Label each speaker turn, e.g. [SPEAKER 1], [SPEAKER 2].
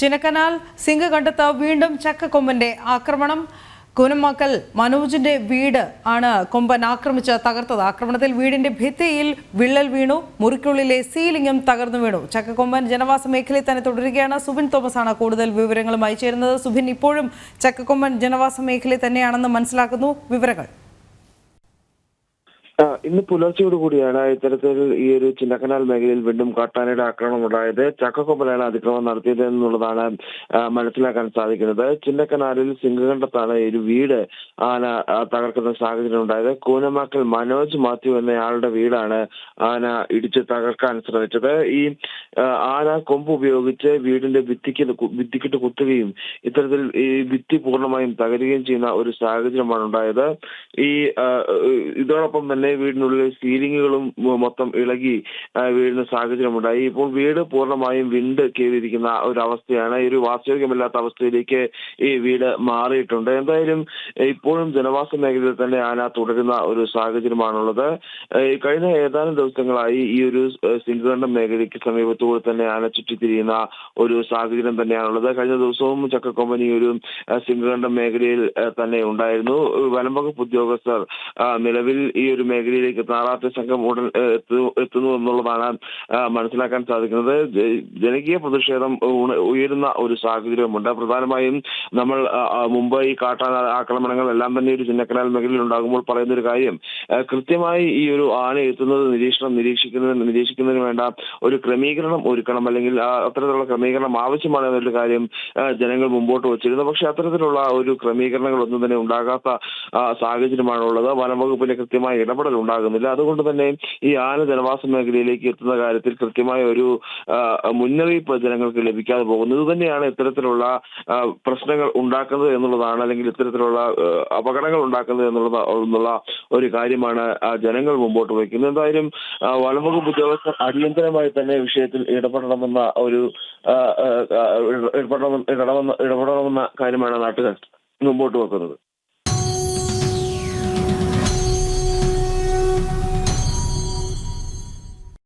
[SPEAKER 1] ചിനക്കനാൽ സിംഗകണ്ടത്ത് വീണ്ടും ചക്കക്കൊമ്പന്റെ ആക്രമണം. കൂനമാക്കൽ മനോജിന്റെ വീട് ആണ് കൊമ്പൻ ആക്രമിച്ച് തകർത്തത്. ആക്രമണത്തിൽ വീടിന്റെ ഭിത്തിയിൽ വിള്ളൽ വീണു. മുറിക്കുള്ളിലെ സീലിംഗും തകർന്നു വീണു. ചക്കക്കൊമ്പൻ ജനവാസ മേഖലയിൽ തന്നെ തുടരുകയാണ്. സുബിൻ തോമസ് ആണ് കൂടുതൽ വിവരങ്ങളുമായി ചേരുന്നത്. സുബിൻ ഇപ്പോഴും ചക്കക്കൊമ്പൻ ജനവാസ മേഖലയിൽ തന്നെയാണെന്ന് മനസ്സിലാക്കുന്നു. വിവരങ്ങൾ.
[SPEAKER 2] ഇന്ന് പുലർച്ചയോട് കൂടിയാണ് ഇത്തരത്തിൽ ഈ ഒരു ചിന്നക്കനാൽ മേഖലയിൽ വീണ്ടും കാട്ടാനയുടെ ആക്രമണം ഉണ്ടായത്. ചക്കക്കൊമ്പലാണ് അതിക്രമം നടത്തിയത് എന്നുള്ളതാണ് മനസ്സിലാക്കാൻ സാധിക്കുന്നത്. ചിന്നക്കനാലിൽ സിംഗകണ്ഠത്താണ് ഒരു വീട് ആന തകർക്കുന്ന സാഹചര്യം ഉണ്ടായത്. കൂനമാക്കൽ മനോജ് മാത്യു എന്നയാളുടെ വീടാണ് ആന ഇടിച്ച് തകർക്കാൻ ശ്രമിച്ചത്. ഈ ആന കൊമ്പ് ഉപയോഗിച്ച് വീടിന്റെ ഭിത്തിക്ക് ഭിത്തിക്കിട്ട് കുത്തുകയും ഇത്തരത്തിൽ ഈ ഭിത്തി പൂർണമായും തകരുകയും ചെയ്യുന്ന ഒരു സാഹചര്യമാണ് ഉണ്ടായത്. ഈ ഇതോടൊപ്പം തന്നെ വീടിനുള്ളിൽ സീലിങ്ങുകളും മൊത്തം ഇളകി വീഴുന്ന സാഹചര്യമുണ്ടായി. ഇപ്പോൾ വീട് പൂർണമായും വിണ്ട് കീറിയിരിക്കുന്ന ഒരു അവസ്ഥയാണ് ഒരു വാസയോഗ്യമല്ലാത്ത അവസ്ഥയിലേക്ക് ഈ വീട് മാറിയിട്ടുണ്ട്. എന്തായാലും ഇപ്പോഴും ജനവാസ മേഖലയിൽ തന്നെ ആന തുടരുന്ന ഒരു സാഹചര്യമാണുള്ളത്. കഴിഞ്ഞ ഏതാനും ദിവസങ്ങളായി ഈ ഒരു സിംഗുകണ്ഠം മേഖലയ്ക്ക് സമീപത്തുകൂടെ തന്നെ ആന ചുറ്റിത്തിരിയുന്ന ഒരു സാഹചര്യം തന്നെയാണുള്ളത്. കഴിഞ്ഞ ദിവസവും ചക്കക്കൊമ്പനി ഒരു സിംഗുകണ്ഠം മേഖലയിൽ തന്നെ ഉണ്ടായിരുന്നു. വനം വകുപ്പ് ഉദ്യോഗസ്ഥർ നിലവിൽ ഈ ഒരു മേഖലയിലേക്ക് നാലാമത്തെ സംഘം ഉടൻ എത്തുന്നു എന്നുള്ളതാണ് മനസ്സിലാക്കാൻ സാധിക്കുന്നത്. ജനകീയ പ്രതിഷേധം ഉയരുന്ന ഒരു സാഹചര്യമുണ്ട് പ്രധാനമായും നമ്മൾ മുംബൈ കാട്ടാന ആക്രമണങ്ങൾ എല്ലാം തന്നെ ഒരു ചിന്നക്കനാൽ മേഖലയിൽ ഉണ്ടാകുമ്പോൾ പറയുന്ന ഒരു കാര്യം കൃത്യമായി ഈ ഒരു ആന എത്തുന്നത് നിരീക്ഷണം നിരീക്ഷിക്കുന്നതിന് നിരീക്ഷിക്കുന്നതിന് വേണ്ട ഒരു ക്രമീകരണം ഒരുക്കണം. അല്ലെങ്കിൽ അത്തരത്തിലുള്ള ക്രമീകരണം ആവശ്യമാണ് എന്നൊരു കാര്യം ജനങ്ങൾ മുമ്പോട്ട് വച്ചിരുന്നു. പക്ഷെ അത്തരത്തിലുള്ള ഒരു ക്രമീകരണങ്ങൾ ഒന്നും തന്നെ ഉണ്ടാകാത്ത സാഹചര്യമാണ് സാഹചര്യമാണുള്ളത്. വനംവകുപ്പിന്റെ കൃത്യമായ ഇടപെടൽ ഉണ്ടാകുന്നില്ല. അതുകൊണ്ട് തന്നെ ഈ ആന ജനവാസ മേഖലയിലേക്ക് എത്തുന്ന കാര്യത്തിൽ കൃത്യമായ ഒരു മുന്നറിയിപ്പ് ജനങ്ങൾക്ക് ലഭിക്കാതെ പോകുന്നത് ഇത് തന്നെയാണ് ഇത്തരത്തിലുള്ള പ്രശ്നങ്ങൾ ഉണ്ടാക്കുന്നത് എന്നുള്ളതാണ്. അല്ലെങ്കിൽ ഇത്തരത്തിലുള്ള അപകടങ്ങൾ ഉണ്ടാക്കുന്നത് എന്നുള്ളത് എന്നുള്ള ഒരു കാര്യമാണ് ജനങ്ങൾ മുമ്പോട്ട് വയ്ക്കുന്നത്. എന്തായാലും വനംവകുപ്പ് ഉദ്യോഗസ്ഥർ അടിയന്തരമായി തന്നെ വിഷയത്തിൽ ഇടപെടണമെന്ന ഒരു ഇടപെടണമെന്ന ഇടപെടണമെന്ന കാര്യമാണ് നാട്ടുകാർ മുമ്പോട്ട് വെക്കുന്നത്.